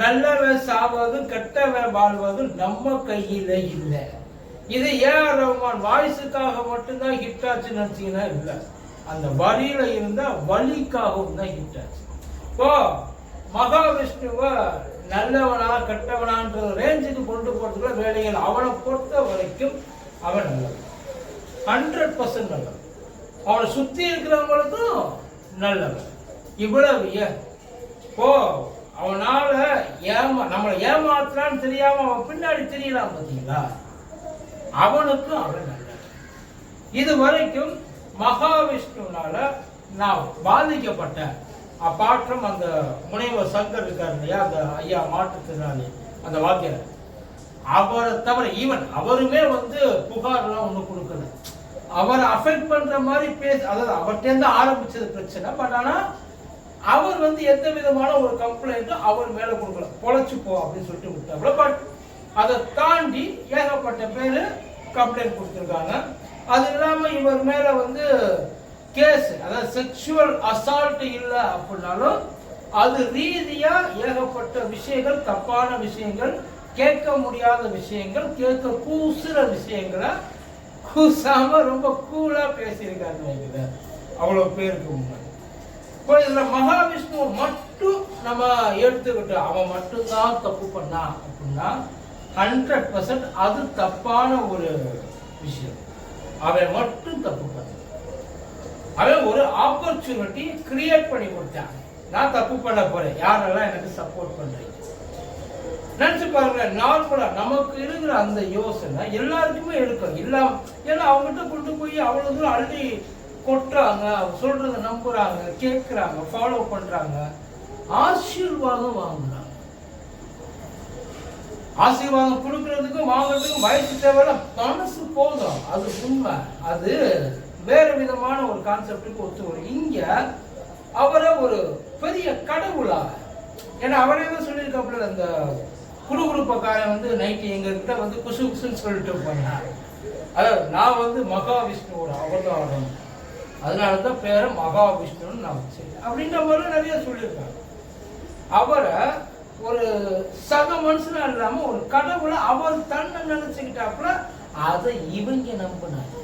நல்லவன் சாவதும் கெட்டவன் வாழ்வதும் நம்ம கையில இல்லை. இது ஏஆர் ரஹ்மான் வாய்ஸுக்காக மட்டும்தான் ஹிட் ஆச்சு நினச்சிங்கன்னா இல்லை. அந்த வரியில இருந்தா வழிக்காகவும் தான் ஹிட் ஆச்சு. இப்போ மகாவிஷ்ணுவை நல்லவனா கெட்டவனான்ற ரேஞ்சுக்கு கொண்டு போறதுக்குள்ள வேலைகள் அவனை பொறுத்த வரைக்கும் அவன் நல்லவன். ஹண்ட்ரட் பர்சன்ட் நல்லவன். அவனை சுத்தி இருக்கிறவங்களுக்கும் நல்லவன். இவ்வளவு ஏன்? இப்போ அவனால ஏமா நம்மளை ஏமாத்துறான்னு தெரியாம அவன் பின்னாடி தெரியலாம் பார்த்தீங்களா அவனுக்கு அவன் நல்லவன். இது வரைக்கும் மகாவிஷ்ணுனால நான் பாதிக்கப்பட்டேன் அப்பாற்றம் அந்த முனைவர் சங்கர் இருக்கார் இல்லையா அந்த ஐயா மாற்றுத்திறனாளி அந்த வாக்கியர் அவரை தவிர ஈவன் அவருமே வந்து புகார்லாம் ஒன்றும் கொடுக்கல. அவரை அஃபெக்ட் பண்ற மாதிரி பேச அதாவது அவர்கிட்ட ஆரம்பிச்சது பிரச்சனை பட் ஆனா அவர் வந்து எந்த விதமான ஒரு கம்ப்ளைண்ட்டும் அவர் மேல கொடுக்கல. பொழைச்சு போ அப்படின்னு சொல்லிட்டு விட்டாப்புல. பட் அதை தாண்டி ஏகப்பட்ட பேர் கம்ப்ளைண்ட் கொடுத்துருக்காங்க. அது இல்லாமல் இவர் மேல வந்து கேஸ் அதாவது செக்ஷுவல் அசால்ட் இல்லை அப்படின்னாலும் அது ரீதியா ஏகப்பட்ட விஷயங்கள் தப்பான விஷயங்கள் கேட்க முடியாத விஷயங்கள் கேட்க கூசுற விஷயங்களை கூசாம ரொம்ப கூலா பேசியிருக்காருன்னு வைக்கிறேன் அவ்வளோ பேருக்கு முன்னாடி. இப்போ இதுல மகாவிஷ்ணு மட்டும் நம்ம எடுத்துக்கிட்டு அவன் மட்டும்தான் தப்பு பண்ணா அப்படின்னா ஹண்ட்ரட் பர்சன்ட் அது தப்பான ஒரு விஷயம். அவன் மட்டும் தப்பு பண்ண அவன் ஒரு ஆப்பர்ச்சுனிட்டி கிரியேட் பண்ணி கொடுத்தான். நான் தப்பு பண்ண போறேன். யாரெல்லாம் எனக்கு சப்போர்ட் பண்றீங்க? நினைச்சு பாருங்க நார்மலா நமக்கு இருக்கிற அந்த யோசனை எல்லாருக்குமே இருக்கும் இல்லாம ஏன்னா அவங்ககிட்ட கொண்டு போய் அவ்வளவு தூரம் அள்ளி கொட்டுறாங்க அவங்க சொல்றத நம்புறாங்க கேட்குறாங்க ஃபாலோ பண்றாங்க. ஆசீர்வாதம் வாங்குறாங்க. ஆசீர்வாதம் கொடுக்கறதுக்கும் வாங்குறதுக்கும் வயசு தேவையில்ல மனசு போதும். அது உண்மை. அது வேற விதமான ஒரு கான்செப்டுக்கு ஒத்து வரும். இங்க அவரை ஒரு பெரிய கடவுளா ஏன்னா அவரே தான் சொல்லியிருக்காப்புல அந்த குடுகுடுப்பக்காரன் வந்து நைட்டு எங்க கிட்ட வந்து குசு குசுன்னு சொல்லிட்டு போனான் அதாவது நான் வந்து மகாவிஷ்ணுவோட அவதாரம். அதனால தான் பேரை மகாவிஷ்ணுன்னு நான் வச்சேன் அப்படின்ற மாதிரி நிறைய சொல்லியிருக்காங்க. அவரை ஒரு சக மனுஷனா இல்லாமல் ஒரு கடவுளை அவர் தன்னை நினைச்சுக்கிட்டாப்புல அதை இவங்க நம்பினாங்க.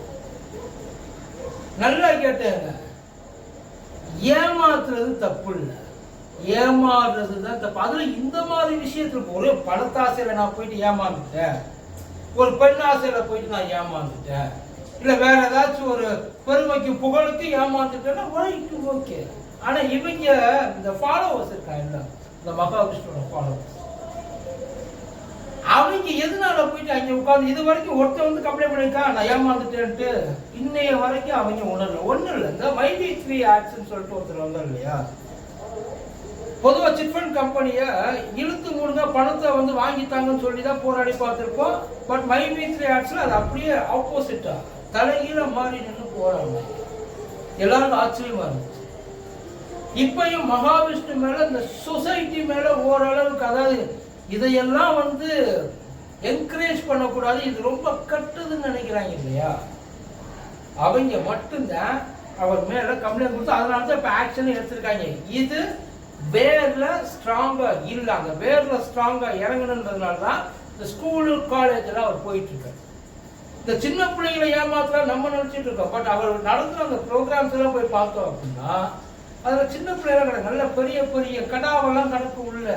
நல்லா கேட்டாங்க. ஏமாத்துறது தப்பு இல்லை. ஏமாறுறது தான் தப்பு. அதுல இந்த மாதிரி விஷயத்துல ஒரே பணத்தாசையில் நான் போயிட்டு ஏமாந்துட்டேன். ஒரு பெண்ணாசையில் ஆசையில போயிட்டு நான் ஏமாந்துட்டேன். இல்ல வேற ஏதாச்சும் ஒரு பெருமைக்கு புகழுக்கு ஏமாந்துட்டேன்னா ரைட்டு ஓகே ஆனா இவங்க இந்த ஃபாலோவர்ஸ் இருக்காங்க இந்த மகாவிஷ்ணுவோட ஃபாலோவர்ஸ் அவங்க எதனால போயிட்டு அங்க உட்காந்து இது வரைக்கும் ஒருத்தன் வந்து கம்ப்ளைண்ட் பண்ணிருக்கான் நான் ஏமாந்துட்டேன்ட்டு? இன்னைய வரைக்கும் அவங்க உணரல. ஒண்ணும் இல்லை இந்த மைடி த்ரீ ஆக்ட்ஸ்னு சொல்லிட்டு ஒருத்தர் வந்தார் இல்லையா? பொதுவாக சிட்ஃபண்ட் கம்பெனியை இழுத்து மூடுங்க பணத்தை வந்து வாங்கித்தாங்கன்னு சொல்லி தான் போராடி பார்த்துருப்போம். பட் மை த்ரீ ஆட்ஸில் அது அப்படியே ஆப்போசிட்டாக தலைகீழ மாறி நின்று போராடணும் எல்லாருக்கும் ஆச்சரியமா இருந்துச்சு. இப்பயும் மகாவிஷ்ணு மேல இந்த சொசைட்டி மேல ஓரளவுக்கு அதாவது இதையெல்லாம் வந்து என்கரேஜ் பண்ணக்கூடாது இது ரொம்ப கட்டுதுன்னு நினைக்கிறாங்க இல்லையா? அவங்க மட்டும்தான் அவர் மேல கம்ப்ளைண்ட் கொடுத்து அதனால தான் இப்போ ஆக்ஷன் எடுத்திருக்காங்க. இது வேர்ல ஸ்ட்ராங்கா இல்ல அந்த வேர்ல ஸ்ட்ராங்கா இறங்கணுன்றதுனால தான் இந்த ஸ்கூலு காலேஜ்ல அவர் போயிட்டு இருக்காரு இந்த சின்ன பிள்ளைங்களை ஏமாத்தலாம் நம்ம நினைச்சிட்டு இருக்கோம். பட் அவர் நடத்துற அந்த ப்ரோக்ராம்ஸ் எல்லாம் போய் பார்த்தோம் அப்படின்னா அதுல சின்ன பிள்ளைங்க கிடையாது நல்ல பெரிய பெரிய கடாவெல்லாம் கணக்கு உள்ள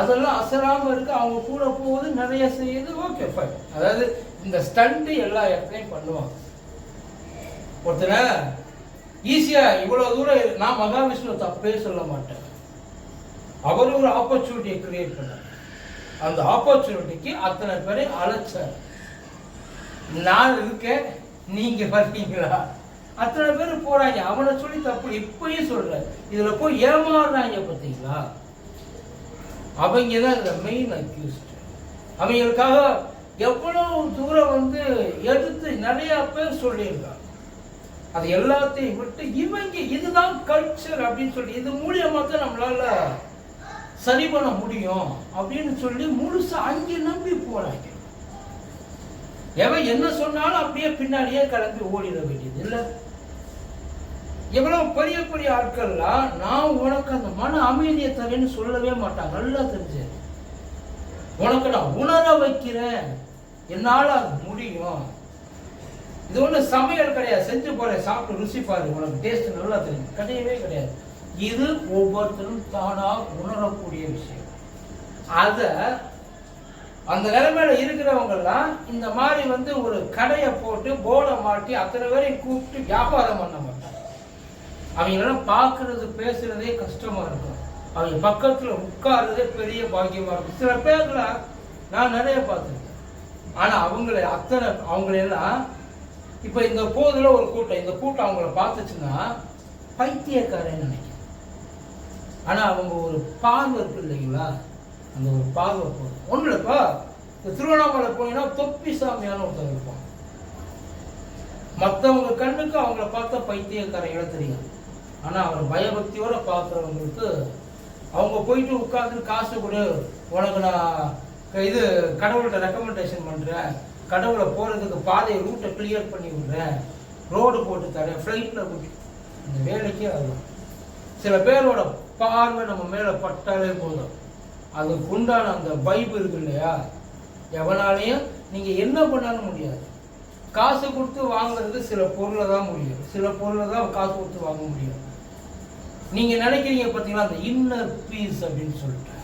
அதெல்லாம் அசராம இருக்கு. அவங்க கூட போகுது நிறைய செய்யுது. ஓகே ஃபைன் அதாவது இந்த ஸ்டண்ட் எல்லா இடத்துலையும் பண்ணுவாங்க. ஒருத்தனை ஈஸியா இவ்வளவு தூரம் நான் மகாவிஷ்ணு தப்பே சொல்ல மாட்டேன். அவர் ஒரு ஆப்பர்ச்சுனிட்டியை கிரியேட் பண்ணார். அந்த ஆப்பர்ச்சுனிட்டிக்கு அத்தனை பேரை அழைச்சார். நான் இருக்கேன் நீங்க வர்றீங்களா அத்தனை பேர் போறாங்க. அவனை சொல்லி தப்பு இப்பயும் சொல்ற இதுல போய் ஏமாறுறாங்க பார்த்தீங்களா? அவங்க தான் இந்த மெயின் அக்யூஸ்ட் அவங்களுக்காக எவ்வளவு தூரம் வந்து எடுத்து நிறையா பேர் சொல்லியிருக்காங்க. அது எல்லாத்தையும் விட்டு இவங்க இதுதான் கல்ச்சர் அப்படின்னு சொல்லி இது மூலியமா தான் நம்மளால சரி பண்ண முடியும் அப்படின்னு சொல்லி முழுசா அங்கே நம்பி போறாங்க. எவன் என்ன சொன்னாலும் அப்படியே பின்னாடியே கிளம்பி ஓடிட வேண்டியது இல்ல. எவ்வளவு பெரிய பெரிய ஆட்கள்லாம் நான் உனக்கு அந்த மன அமைதியை தரேன்னு சொல்லவே மாட்டாங்க. நல்லா தெரிஞ்சு. உனக்கு நான் உணர வைக்கிறேன். என்னால அது முடியும். இது ஒண்ணு சமையல் கிடையாது. செஞ்சு போறேன் சாப்பிட்டு ருசி பாரு உனக்கு டேஸ்ட் நல்லா தெரியும். கிடையவே கிடையாது. இது ஒவ்வொருத்தரும் தானாக உணரக்கூடிய விஷயம். அத அந்த நிலைமையில இருக்கிறவங்க எல்லாம் இந்த மாதிரி வந்து ஒரு கடையை போட்டு போர்டை மாட்டி அத்தனை பேரையும் கூப்பிட்டு வியாபாரம் பண்ண மாட்டாங்க. அவங்களெல்லாம் பார்க்கறது பேசுறதே கஷ்டமா இருக்கும். அவங்க பக்கத்துல உட்கார்றதே பெரிய பாக்கியமா இருக்கும். சில பேர்ல நான் நிறைய பார்த்துருக்கேன். ஆனா அவங்கள அத்தனை அவங்களெல்லாம் இப்ப இந்த போதில் ஒரு கூட்டம். இந்த கூட்டம் அவங்கள பார்த்துச்சுன்னா பைத்தியக்காரன்னு நினைக்கிறேன். ஆனா அவங்க ஒரு பார்வை இருக்கு இல்லைங்களா? அந்த ஒரு பார்வை போதும் ஒன்றும் இல்லப்பா. இந்த திருவண்ணாமலை போனீங்கன்னா தொப்பி சாமியான ஒருத்தர் இருப்பான். மற்றவங்க கண்ணுக்கு அவங்கள பார்த்தா பைத்தியக்காரங்கள தெரியும். ஆனா அவர் பயபக்தியோட பார்க்குறவங்களுக்கு அவங்க போயிட்டு உட்காந்து காசு கொடு. உனக்கு நான் இது கடவுள்கிட்ட ரெக்கமெண்டேஷன் பண்றேன். கடவுளை போகிறதுக்கு பாதையை ரூட்டை கிளியர் பண்ணி விடுறேன். ரோடு போட்டு தரேன். ஃப்ளைட்டில் கூட்டி. இந்த வேலைக்கே அதுதான் சில பேரோட பார்வை நம்ம மேலே பட்டாலே போதும். அதுக்கு உண்டான அந்த வைப் இருக்கு இல்லையா? எவனாலையும் நீங்கள் என்ன பண்ணாலும் முடியாது. காசு கொடுத்து வாங்குறது சில பொருளை தான் முடியும். சில பொருளை தான் காசு கொடுத்து வாங்க முடியும். நீங்கள் நினைக்கிறீங்க பார்த்தீங்களா அந்த இன்னர் பீஸ் அப்படின்னு சொல்லிட்டு.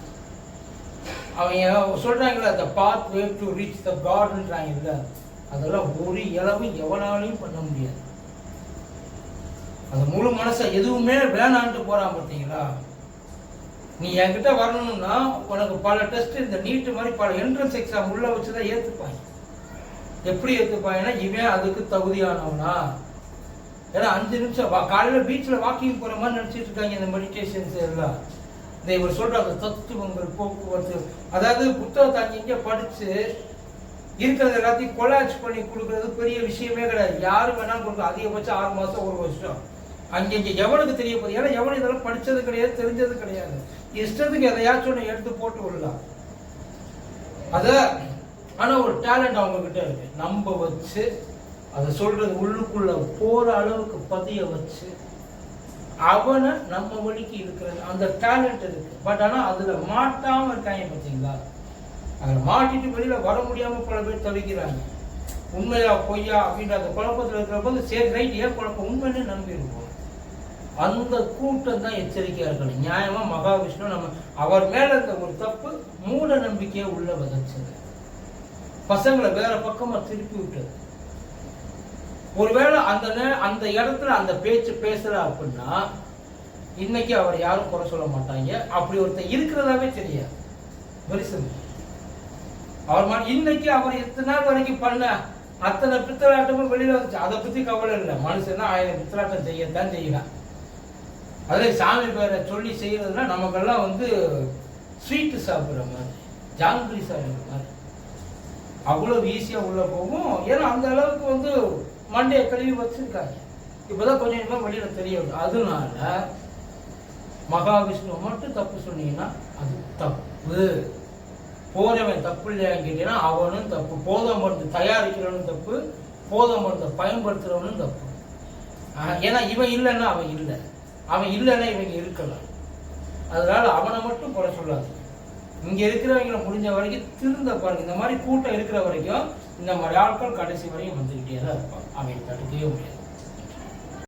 அவங்க சொல்கிறாங்களே அந்த பாத் வே டு ரீச் த காட்ன்றாங்க இல்லை அதெல்லாம் ஒரு இளவும் எவனாலையும் பண்ண முடியாது. அந்த முழு மனசை எதுவுமே வேணான்ட்டு போகிறான் பார்த்தீங்களா? நீ என்கிட்ட வரணும்னா உனக்கு பல டெஸ்ட் இந்த நீட்டு மாதிரி பல என்ட்ரன்ஸ் எக்ஸாம் உள்ள வச்சுதான் ஏற்றுப்பாங்க எப்படி ஏற்றுப்பாங்கன்னா இவன் அதுக்கு தகுதியானவனா? ஏன்னா அஞ்சு நிமிஷம் வா பீச்சில் வாக்கிங் போகிற மாதிரி நினச்சிட்டு இருக்காங்க இந்த மெடிடேஷன்ஸ் எல்லாம். இந்த இவர் சொல்ற அந்த தத்துவங்கள் போக்குவரத்து அதாவது புத்தகத்தை அங்க படிச்சு இருக்கிறது எல்லாத்தையும் கொலாச் பண்ணி கொடுக்கறது பெரிய விஷயமே கிடையாது. யாரு வேணாலும் கொடுக்க அதிகபட்சம் ஆறு மாசம் ஒரு வருஷம். அங்கே எவனுக்கு தெரிய போகுது? ஏன்னா எவனும் இதெல்லாம் படிச்சது கிடையாது தெரிஞ்சது கிடையாது. இஷ்டத்துக்கு எதையாச்சும் ஒன்று எடுத்து போட்டு விடலாம். அத ஆனா ஒரு டேலண்ட் அவங்க கிட்ட இருக்கு. நம்ப வச்சு அதை சொல்றது உள்ளுக்குள்ள போற அளவுக்கு பதிய வச்சு அவனை நம்ம வழிக்கு இருக்கிறது அந்த டேலண்ட் இருக்கு. பட் ஆனால் அதில் மாட்டாமல் இருக்காங்க பார்த்தீங்களா? அதில் மாட்டிட்டு வெளியில் வர முடியாமல் பல பேர் தவிக்கிறாங்க. உண்மையா பொய்யா அப்படின்ற அந்த குழப்பத்தில் இருக்கிற போது சரி ரைட் ஏன் குழப்பம்? உண்மைன்னு நம்பியிருப்போம் அந்த கூட்டம் தான் எச்சரிக்கையாக இருக்கணும் நியாயமாக மகாவிஷ்ணு நம்ம அவர் மேலே இருந்த ஒரு தப்பு மூட நம்பிக்கையை உள்ள விதைச்சது. பசங்களை வேற பக்கமாக திருப்பி விட்டது. ஒருவேளை அந்த அந்த இடத்துல அந்த பேச்சு பேசுற அப்படின்னா இன்னைக்கு அவரை யாரும் குறை சொல்ல மாட்டாங்க. அப்படி ஒருத்தர் இருக்கிறதாவே தெரியாது. வெரி சிம்பிள் அவர் இன்னைக்கு அவர் எத்தனை நாள் வரைக்கும் பண்ண அத்தனை பித்தலாட்டமும் வெளியில வந்துச்சு. அதை பத்தி கவலை இல்லை. மனுஷன் ஆயிரம் பித்தலாட்டம் செய்யத்தான் செய்யலாம் அதே சாமி பேரை சொல்லி செய்யறதுனா நமக்கெல்லாம் வந்து ஸ்வீட்டு சாப்பிட்ற மாதிரி ஜாங்கிரி சாப்பிட்ற மாதிரி. அவ்வளோ ஈஸியாக உள்ள போகும். ஏன்னா அந்த அளவுக்கு வந்து மண்டையை கழுவி வச்சிருக்காரு. இப்போதான் கொஞ்சம் கொஞ்சமாக வெளியில் தெரிய வருது. அதனால மகாவிஷ்ணு மட்டும் தப்பு சொன்னீங்கன்னா அது தப்பு. போறவன் தப்பு இல்லையான்னு கேட்டீங்கன்னா அவனும் தப்பு. போதை மருந்து தயாரிக்கிறவனும் தப்பு. போதை மருந்தை பயன்படுத்துகிறவனும் தப்பு. ஏன்னா இவன் இல்லைன்னா அவன் இல்லை. அவன் இல்லைன்னா இவங்க இருக்கலாம். அதனால அவனை மட்டும் குறை சொல்லாது இங்கே இருக்கிறவங்கள முடிஞ்ச வரைக்கும் திருந்த பாருங்க. இந்த மாதிரி கூட்டம் இருக்கிற வரைக்கும் இந்த மாதிரி ஆட்கள் கடைசி வரையும் வந்துக்கிட்டே தான் இருப்பாங்க. அவங்க தடுக்கவே முடியாது.